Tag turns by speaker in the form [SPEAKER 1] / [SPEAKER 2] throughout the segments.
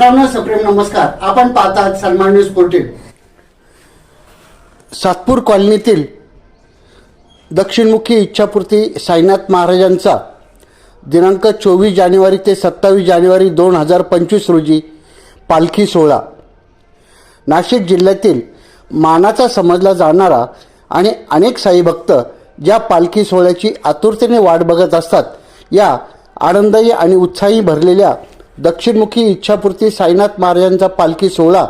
[SPEAKER 1] मित्रांनो सप्रेम नमस्कार. आपण पाहतात सन्मान न्यूज फोर्टीन सातपूर कॉलनीतील दक्षिणमुखी इच्छापूर्ती साईनाथ महाराजांचा दिनांक चोवीस जानेवारी ते सत्तावीस जानेवारी दोन हजार पंचवीस रोजी पालखी सोहळा. नाशिक जिल्ह्यातील मानाचा समजला जाणारा आणि अनेक साई भक्त ज्या पालखी सोहळ्याची आतुरतेने वाट बघत असतात या आनंदायी आणि उत्साही भरलेल्या दक्षिणमुखी इच्छापूर्ती साईनाथ महाराजांचा पालखी सोहळा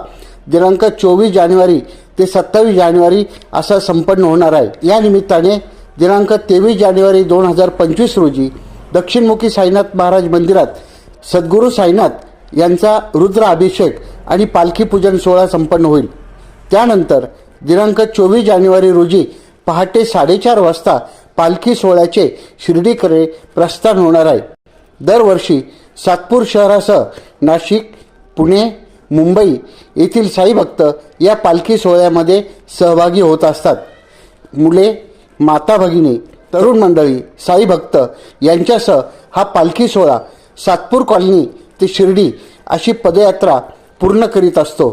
[SPEAKER 1] दिनांक चोवीस जानेवारी ते सत्तावीस जानेवारी असा संपन्न होणार आहे. या निमित्ताने दिनांक तेवीस जानेवारी दोन हजार पंचवीस रोजी दक्षिणमुखी साईनाथ महाराज मंदिरात सद्गुरू साईनाथ यांचा रुद्र अभिषेक आणि पालखी पूजन सोहळा संपन्न होईल. त्यानंतर दिनांक चोवीस जानेवारी रोजी पहाटे साडेचार वाजता पालखी सोहळ्याचे शिर्डीकडे प्रस्थान होणार आहे. दरवर्षी सातपूर शहरासह नाशिक पुणे मुंबई येथील साई भक्त या पालखी सोहळ्यामध्ये सहभागी होत असतात. मुले माता भगिनी तरुण मंडळी साई भक्त यांच्यासह हा पालखी सोहळा सातपूर कॉलनी ते शिर्डी अशी पदयात्रा पूर्ण करीत असतो.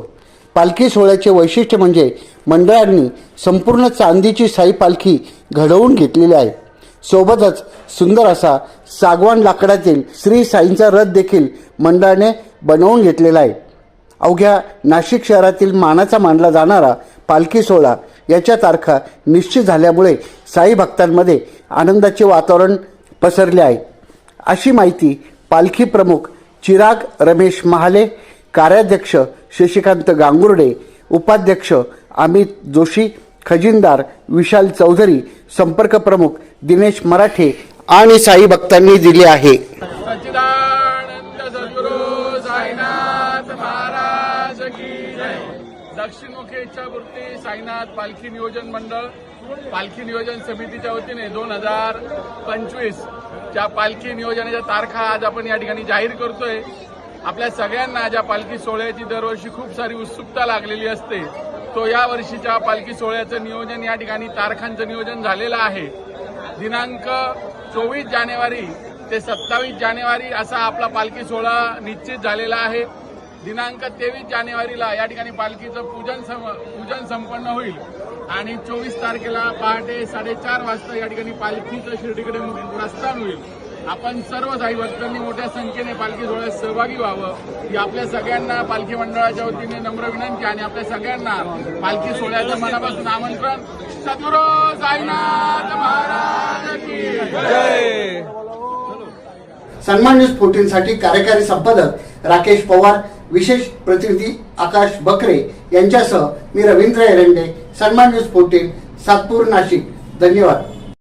[SPEAKER 1] पालखी सोहळ्याचे वैशिष्ट्य म्हणजे मंडळांनी संपूर्ण चांदीची साई पालखी घडवून घेतलेली आहे. सोबतच सुंदर असा सागवान लाकडातील श्री साईंचा रथ देखील मंडळाने बनवून घेतलेला आहे. अवघ्या नाशिक शहरातील मानाचा मानला जाणारा पालखी सोहळा याच्या तारखा निश्चित झाल्यामुळे साई भक्तांमध्ये आनंदाचे वातावरण पसरले आहे. अशी माहिती पालखी प्रमुख चिराग रमेश महाले कार्याध्यक्ष शशिकांत गांगुर्डे उपाध्यक्ष अमित जोशी खजिनदार विशाल चौधरी संपर्क प्रमुख दिनेश मराठे आणि साई भक्तांनी दिली आहे.
[SPEAKER 2] दक्षिणमुखेच्या सद्गुरु साईनाथ दक्षिणमुखी इच्छापूर्ती साईनाथ पालखी नियोजन मंडळ पालखी नियोजन समितीच्या वतीने दोन हजार पंचवीस च्या पालखी नियोजनाच्या तारखा आज आपण या ठिकाणी जाहीर करतोय. आपल्या सगळ्यांना ज्या पालखी सोहळ्याची दरवर्षी खूप सारी उत्सुकता लागलेली असते. तो या वर्षीच्या पालखी सोहळ्याचं नियोजन या ठिकाणी तारखांचं नियोजन झालेलं आहे. दिनांक चोवीस जानेवारी ते सत्तावीस जानेवारी असा आपला पालखी सोहळा निश्चित झालेला आहे. दिनांक तेवीस जानेवारीला या ठिकाणी पालखीचं पूजन सम पूजन संपन्न होईल. आणि चोवीस तारखेला पहाटे साडेचार वाजता या ठिकाणी पालखीचं शिर्डीकडे प्रस्थान होईल. आपण सर्व साई भक्तांनी मोठ्या संख्येने पालखी सोहळ्यात सहभागी व्हावं ही आपल्या सगळ्यांना पालखी मंडळाच्या वतीने नम्र विनंती आणि आपल्या सगळ्यांना पालखी सोहळ्याचं मनापासून आमंत्रण. सद्गुरू साईनाथ महाराज की
[SPEAKER 1] सन्मान न्यूज फोर्टीन साठी कार्यकारी संपादक राकेश पवार विशेष प्रतिनिधी आकाश बकरे यांच्यासह मी रवींद्र एरंडे सन्मान न्यूज फोर्टीन सातपूर नाशिक. धन्यवाद.